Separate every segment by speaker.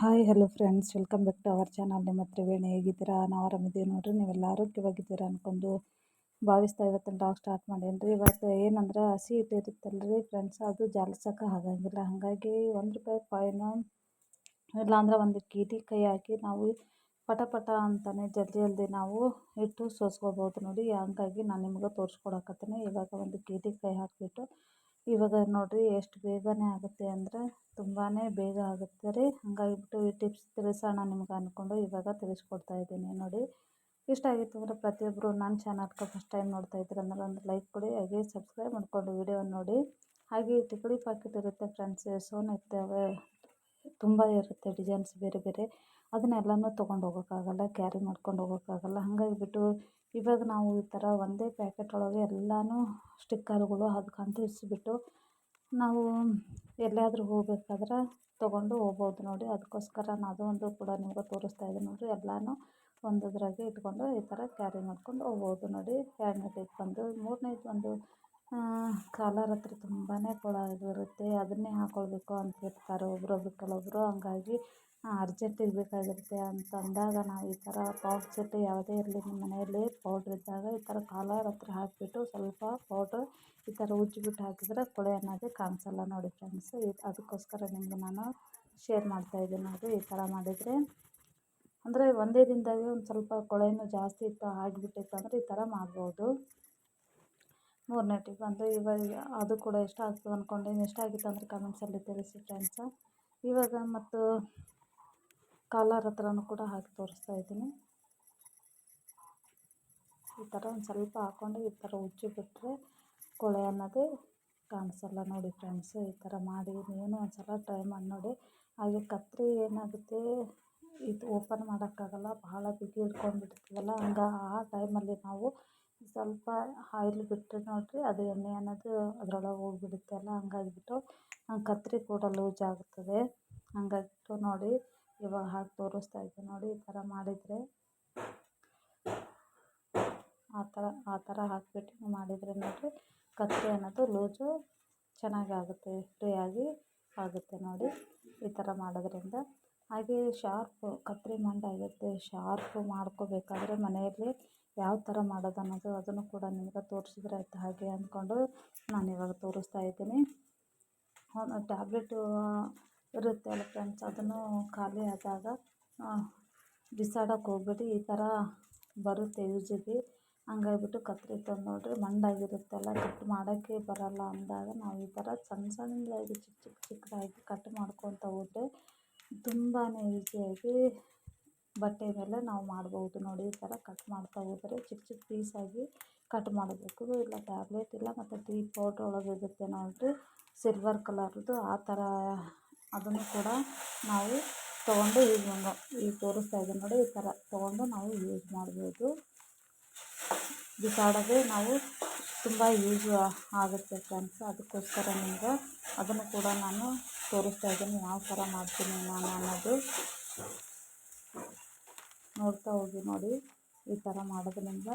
Speaker 1: Hi hello friends welcome back to our channel ನಿಮ್ಮ ಹತ್ರ ವೇಣಿ ಹೇಗಿದ್ದೀರಾ? ನಾವು ಆರಾಮಿದ್ದೀವಿ ನೋಡ್ರಿ. ನೀವೆಲ್ಲ ಆರೋಗ್ಯವಾಗಿದ್ದೀರಾ ಅನ್ಕೊಂಡು ಭಾವಿಸ್ತಾ ಇವತ್ತಿನ ಡಾಗ್ ಸ್ಟಾರ್ಟ್ ಮಾಡೇನ್ರಿ. ಇವತ್ತು ಏನಂದ್ರೆ ಹಸಿ ಹಿಟ್ಟು ಇರುತ್ತಲ್ರಿ ಫ್ರೆಂಡ್ಸ್ ಅದು ಜಾಲಿಸೋಕೆ ಆಗಂಗಿಲ್ಲ. ಹಾಗಾಗಿ ಒಂದು ರೂಪಾಯಿ ಕಾಯಿನ ಇಲ್ಲಾಂದ್ರೆ ಒಂದು ಕೀಟಿ ಕೈ ಹಾಕಿ ನಾವು ಪಟ ಪಟ ಅಂತಾನೆ ಜಲ್ದಿ ಜಲ್ದಿ ನಾವು ಹಿಟ್ಟು ಸೋಸ್ಕೋಬೋದು ನೋಡಿ. ಹಂಗಾಗಿ ನಾನು ನಿಮ್ಗೆ ತೋರಿಸ್ಕೊಡಕತ್ತೀನಿ. ಇವಾಗ ಒಂದು ಕೀಟಿ ಕೈ ಹಾಕಿಬಿಟ್ಟು ಇವಾಗ ನೋಡಿರಿ ಎಷ್ಟು ಬೇಗನೆ ಆಗುತ್ತೆ ಅಂದರೆ ತುಂಬಾ ಬೇಗ ಆಗುತ್ತೆ ರೀ. ಹಂಗಾಗಿಬಿಟ್ಟು ಈ ಟಿಪ್ಸ್ ತಿಳಿಸೋಣ ನಿಮ್ಗೆ ಅಂದ್ಕೊಂಡು ಇವಾಗ ತಿಳಿಸ್ಕೊಡ್ತಾ ಇದ್ದೀನಿ ನೋಡಿ. ಇಷ್ಟ ಆಗಿತ್ತು ಅಂದರೆ ಪ್ರತಿಯೊಬ್ಬರು ನನ್ನ ಚಾನಲ್ಗೆ ಫಸ್ಟ್ ಟೈಮ್ ನೋಡ್ತಾ ಇದ್ದೀರ ಅಂದ್ರೆ ಒಂದು ಲೈಕ್ ಕೊಡಿ, ಹಾಗೆ ಸಬ್ಸ್ಕ್ರೈಬ್ ಮಾಡಿಕೊಂಡು ವಿಡಿಯೋ ನೋಡಿ. ಹಾಗೆ ಟಿಕಡಿ ಪಾಕೆಟ್ ಇರುತ್ತೆ ಫ್ರೆಂಡ್ಸ್ ಸೋನ್ ಇರ್ತವೆ. ತುಂಬ ಇರುತ್ತೆ ಡಿಸೈನ್ಸ್ ಬೇರೆ ಬೇರೆ. ಅದನ್ನೆಲ್ಲನೂ ತೊಗೊಂಡು ಹೋಗೋಕ್ಕಾಗಲ್ಲ, ಕ್ಯಾರಿ ಮಾಡ್ಕೊಂಡು ಹೋಗೋಕ್ಕಾಗಲ್ಲ. ಹಾಗಾಗಿಬಿಟ್ಟು ಇವಾಗ ನಾವು ಈ ಥರ ಒಂದೇ ಪ್ಯಾಕೆಟ್ ಒಳಗೆ ಎಲ್ಲನೂ ಸ್ಟಿಕ್ಕರ್ಗಳು ಅದಕ್ಕೆ ಅಂಟಿಸ್ಬಿಟ್ಟು ನಾವು ಎಲ್ಲಾದರೂ ಹೋಗ್ಬೇಕಾದ್ರೆ ತೊಗೊಂಡು ಹೋಗ್ಬೋದು ನೋಡಿ. ಅದಕ್ಕೋಸ್ಕರ ನಾನು ಒಂದು ಕೂಡ ನಿಮ್ಗೆ ತೋರಿಸ್ತಾ ಇದ್ದೀನಿ ನೋಡಿ ಎಲ್ಲನೂ ಒಂದದ್ರಾಗೆ ಇಟ್ಕೊಂಡು ಈ ಥರ ಕ್ಯಾರಿ ಮಾಡ್ಕೊಂಡು ಹೋಗ್ಬೋದು ನೋಡಿ. ಎರಡನೇದು ಬಂದು, ಮೂರನೇದು ಬಂದು ಕಾಲರ್ ಹತ್ರ ತುಂಬಾ ಕೊಳ ಬರುತ್ತೆ ಅದನ್ನೇ ಹಾಕ್ಕೊಳ್ಬೇಕು ಅಂತಿರ್ತಾರೆ ಒಬ್ರೊಬ್ರು ಕೆಲವೊಬ್ಬರು ಹಂಗಾಗಿ ಅರ್ಜೆಂಟಿಗೆ ಬೇಕಾಗಿರುತ್ತೆ ಅಂತ ಅಂದಾಗ ನಾವು ಈ ಥರ ಪೌಡ್ರ್ ಸೆಟ್ ಯಾವುದೇ ಇರಲಿ ನಿಮ್ಮ ಮನೆಯಲ್ಲಿ ಪೌಡ್ರ್ ಇದ್ದಾಗ ಈ ಥರ ಕಾಲರ್ ಹತ್ರ ಹಾಕಿಬಿಟ್ಟು ಸ್ವಲ್ಪ ಪೌಡ್ರ್ ಈ ಥರ ಉಜ್ಜಿಬಿಟ್ಟು ಹಾಕಿದರೆ ಕೊಳೆ ಅನ್ನೋದು ಕಾಣಿಸಲ್ಲ ನೋಡಿ ಫ್ರೆಂಡ್ಸ್. ಅದಕ್ಕೋಸ್ಕರ ನಿಮಗೆ ನಾನು ಶೇರ್ ಮಾಡ್ತಾಯಿದ್ದೀನಿ ನೋಡಿ ಈ ಥರ ಮಾಡಿದರೆ, ಅಂದರೆ ಒಂದೇ ದಿನದಾಗೆ ಒಂದು ಸ್ವಲ್ಪ ಕೊಳೆನೂ ಜಾಸ್ತಿ ಇತ್ತು, ಆಗಿಬಿಟ್ಟಿತ್ತು ಅಂದರೆ ಈ ಥರ ಮಾಡ್ಬೋದು. ಮೂರನೇ ಟಿಪ್ ಬಂದು ಇವಾಗ ಅದು ಕೂಡ ಎಷ್ಟು ಆಗ್ತದೆ ಅಂದ್ಕೊಂಡು ಎಷ್ಟಾಗಿತ್ತು ಅಂದರೆ ಕಮೆಂಟ್ಸಲ್ಲಿ ತಿಳಿಸಿ ಫ್ರೆಂಡ್ಸ ಇವಾಗ ಮತ್ತು ಕಾಲರ್ ಹತ್ರನೂ ಕೂಡ ಹಾಕಿ ತೋರಿಸ್ತಾ ಇದ್ದೀನಿ. ಈ ಥರ ಒಂದು ಸ್ವಲ್ಪ ಹಾಕ್ಕೊಂಡು ಈ ಥರ ಉಜ್ಜಿ ಬಿಟ್ಟರೆ ಕೊಳೆ ಅನ್ನೋದು ಕಾಣಿಸಲ್ಲ ನೋಡಿ ಫ್ರೆಂಡ್ಸ್ ಈ ಥರ ಮಾಡಿ ನೀನು ಒಂದು ಸಲ ಟ್ರೈ ಮಾಡಿ ನೋಡಿ. ಹಾಗೆ ಕತ್ತರಿ ಏನಾಗುತ್ತೆ? ಇದು ಓಪನ್ ಮಾಡೋಕ್ಕಾಗಲ್ಲ. ಬಹಳ ಬಿಗಿ ಹಿಡ್ಕೊಂಡ್ಬಿಡ್ತೀವಲ್ಲ ಹಂಗೆ ಆ ಟೈಮಲ್ಲಿ ನಾವು ಸ್ವಲ್ಪ ಆಯಿಲ್ ಬಿಟ್ಟರೆ ನೋಡಿರಿ, ಅದು ಎಣ್ಣೆ ಅನ್ನೋದು ಅದರೊಳಗೆ ಹೋಗ್ಬಿಡುತ್ತೆ ಅಲ್ಲ, ಹಂಗಾಗಿಬಿಟ್ಟು ಕತ್ತರಿ ಕೂಡ ಲೂಸ್ ಆಗುತ್ತದೆ. ಹಂಗಾಗಿಬಿಟ್ಟು ನೋಡಿ, ಇವಾಗ ಹಾಕಿ ತೋರಿಸ್ತಾ ಇದ್ದೀನಿ ನೋಡಿ, ಈ ಥರ ಮಾಡಿದರೆ ಆ ಥರ ಆ ಥರ ಹಾಕಿಬಿಟ್ಟು ಮಾಡಿದರೆ ನೋಡಿರಿ ಕತ್ತರಿ ಅನ್ನೋದು ಲೂಸು ಚೆನ್ನಾಗಿ ಆಗುತ್ತೆ ಫ್ರೀಯಾಗಿ ಆಗುತ್ತೆ ನೋಡಿ, ಈ ಥರ ಮಾಡೋದ್ರಿಂದ. ಹಾಗೆ ಶಾರ್ಪ್ ಕತ್ತರಿ ಆಗುತ್ತೆ ಶಾರ್ಪ್ ಮಾಡ್ಕೋಬೇಕಾದ್ರೆ ಮನೆಯಲ್ಲಿ ಯಾವ ಥರ ಮಾಡೋದು ಅನ್ನೋದು ಅದನ್ನು ಕೂಡ ನಿಮ್ಗೆ ತೋರಿಸಿದ್ರೆ ಆಯ್ತು ಹಾಗೆ ಅಂದ್ಕೊಂಡು ನಾನು ಇವಾಗ ತೋರಿಸ್ತಾ ಇದ್ದೀನಿ. ಟ್ಯಾಬ್ಲೆಟು ಇರುತ್ತೆ ಅಲ್ಲ ಫ್ರೆಂಡ್ಸ್ ಅದನ್ನು ಖಾಲಿ ಆದಾಗ ಬಿಸಾಡೋಕೆ ಹೋಗ್ಬೇಡಿ, ಈ ಥರ ಬರುತ್ತೆ ಯೂಸಿಗೆ. ಹಂಗಾಗ್ಬಿಟ್ಟು ಕತ್ತರಿ ತಂದು ನೋಡಿರಿ ಮಂಡಾಗಿರುತ್ತಲ್ಲ ಕಟ್ ಮಾಡೋಕ್ಕೆ ಬರೋಲ್ಲ ಅಂದಾಗ ನಾವು ಈ ಥರ ಸಣ್ಣ ಸಣ್ಣದಾಗಿ ಚಿಕ್ಕ ಚಿಕ್ಕ ಚಿಕ್ಕದಾಗಿ ಕಟ್ ಮಾಡ್ಕೊತ ಹೋದರೆ ತುಂಬಾ ಈಸಿಯಾಗಿ ಬಟ್ಟೆ ಮೇಲೆ ನಾವು ಮಾಡ್ಬೋದು ನೋಡಿ, ಈ ಥರ ಕಟ್ ಮಾಡ್ತಾ ಹೋದರೆ ಚಿಕ್ಕ ಚಿಕ್ಕ ಪೀಸಾಗಿ ಕಟ್ ಮಾಡಬೇಕು. ಇಲ್ಲ ಟ್ಯಾಬ್ಲೆಟ್ ಇಲ್ಲ, ಮತ್ತು ಟೀ ಪೌಡ್ರ್ ಒಳಗೆ ಇರುತ್ತೆ ನೋಡಿರಿ ಸಿಲ್ವರ್ ಕಲರ್ದು ಆ ಥರ ಅದನ್ನು ಕೂಡ ನಾವು ತೊಗೊಂಡು ಯೂಸ್ ಮಾಡೋ ಈಗ ತೋರಿಸ್ತಾ ಇದ್ದೀನಿ ನೋಡಿ, ಈ ಥರ ತೊಗೊಂಡು ನಾವು ಯೂಸ್ ಮಾಡ್ಬೋದು. ಬಿಸಾಡೋದೇ ನಾವು ತುಂಬ ಯೂಸ್ ಆಗುತ್ತೆ ಫ್ರೆಂಡ್ಸ್ ಅದಕ್ಕೋಸ್ಕರ ನಿಮ್ಗೆ ಅದನ್ನು ಕೂಡ ನಾನು ತೋರಿಸ್ತಾ ಇದ್ದೀನಿ ಯಾವ ಥರ ಮಾಡ್ತೀನಿ ನಾನು ಅನ್ನೋದು. ನೋಡ್ತಾ ಹೋಗಿ ನೋಡಿ ಈ ಥರ ಮಾಡೋದ್ರಿಂದ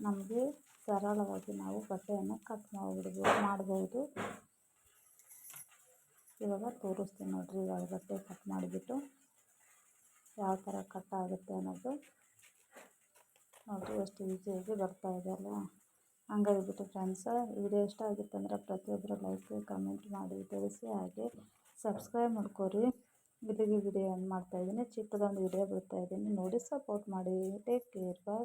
Speaker 1: ನಮಗೆ ಸರಳವಾಗಿ ನಾವು ಬಟ್ಟೆಯನ್ನು ಕಟ್ ಮಾಡಿಬಿಡ್ಬೋದು ಮಾಡ್ಬೋದು. ಇವಾಗ ತೋರಿಸ್ತೀನಿ ನೋಡಿರಿ, ಇವಾಗ ಬಟ್ಟೆ ಕಟ್ ಮಾಡಿಬಿಟ್ಟು ಯಾವ ಥರ ಕಟ್ ಆಗುತ್ತೆ ಅನ್ನೋದು. ನೋಡಿರಿ, ಎಷ್ಟು ಈಸಿಯಾಗಿ ಬರ್ತಾ ಇದೆ ಅಲ್ಲ ಹಂಗಾಗಿಬಿಟ್ಟು ಫ್ರೆಂಡ್ಸ ವಿಡಿಯೋ ಇಷ್ಟ ಆಗಿತ್ತು ಪ್ರತಿಯೊಬ್ಬರು ಲೈಕ್ ಕಮೆಂಟ್ ಮಾಡಿ, ತಿಳಿಸಿ. ಹಾಗೆ ಸಬ್ಸ್ಕ್ರೈಬ್ ಮಾಡ್ಕೊರಿ. ಇಲ್ಲಿಗೆ ವಿಡಿಯೋ ಮಾಡ್ತಾ ಮಾಡ್ತಾಯಿದ್ದೀನಿ ಚಿಕ್ಕದೊಂದು ವಿಡಿಯೋ ಬಿಡ್ತಾಯಿದ್ದೀನಿ ನೋಡಿ ಸಪೋರ್ಟ್ ಮಾಡಿ. Take care bye